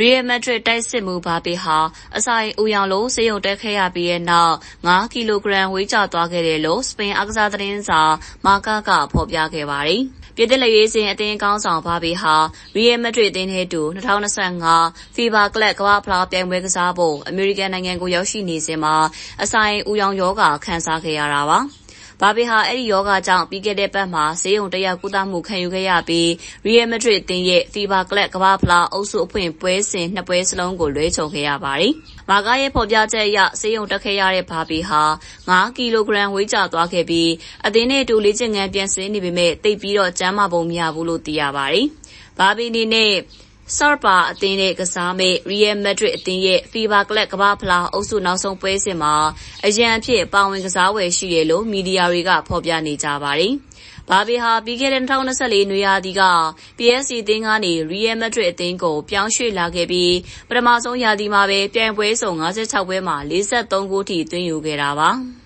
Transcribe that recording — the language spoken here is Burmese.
ရီယယ်မက်ဒရစ်တိုက်စစ်မှုဘာပေဟာအစာအိမ်ဦးရောင်လို့စေယုံတက်ခဲ့ရပြီးတဲ့နောက်9ကီလိုဂရမ်ဝေးကျသွားခဲ့တယ်လို့စပိန်အားကစားသတင်းစာမာကာကဖော်ပြခဲ့ပါတယ်။ပြည်သက်လက်ရေးစဉ်အသင်းကောင်းဆောင်ဘာဘေဟာရီယယ်မက်ဒရစ်အသင်းထဲတူ2025ဖီဗာကလပ်ကမ္ဘာဖလားပြိုင်ပွဲကစားဖို့အမေရိကန်နိုင်ငံကိုရောက်ရှိနေစဉ်မှာအစာအိမ်ဦးရောင်ယောဂခံစားခဲ့ရတာပါ။ ဘာဘေဟာအဲ့ဒီယောဂကြောင့်ပြီးခဲ့တဲ့ပတ်မှာဆေးရုံတက်ရောက်ကုသမှုခံယူခဲ့ရပြီးရီယယ်မက်ဒရစ်အသင်းရဲ့ဖီဗာကလပ်ကမ္ဘာဖလားအုပ်စုအဖွင့်ပွဲစဉ်နှစ်ပွဲစလုံးကိုလွဲချော်ခဲ့ရပါတယ်။မာကာရဲ့ဖော်ပြချက်အရဆေးရုံတက်ခဲ့ရတဲ့ဘာဘေဟာ9ကီလိုဂရမ်ဝေးကျသွားခဲ့ပြီးအသင်းနဲ့အတူလေ့ကျင့်ခန်းပြန်ဆင်းနေပေမဲ့တိတ်ပြီးတော့ကျန်းမာပုံမရဘူးလို့သိရပါတယ်။ဘာဘေအနေနဲ့ ဆော့ပါအသင်းနဲ့ကစားမဲ့ရီယယ်မက်ဒရစ်အသင်းရဲ့ဖီဗာကလပ်ကမ္ဘာဖလားအုပ်စုနောက်ဆုံးပွဲစဉ်မှာအရန်အဖြစ်ပါဝင်ကစားဝယ်ရှိတယ်လို့မီဒီယာတွေကဖော်ပြနေကြပါတယ်။ဘာဘီဟာပြီးခဲ့တဲ့2024နွေရာသီက PSG အသင်းကနေရီယယ်မက်ဒရစ်အသင်းကိုပြောင်းရွှေ့လာခဲ့ပြီးပထမဆုံးရာသီမှာပဲပြိုင်ပွဲစုံ56ပွဲမှာ43ဂိုးထိသွင်းယူခဲ့တာပါ။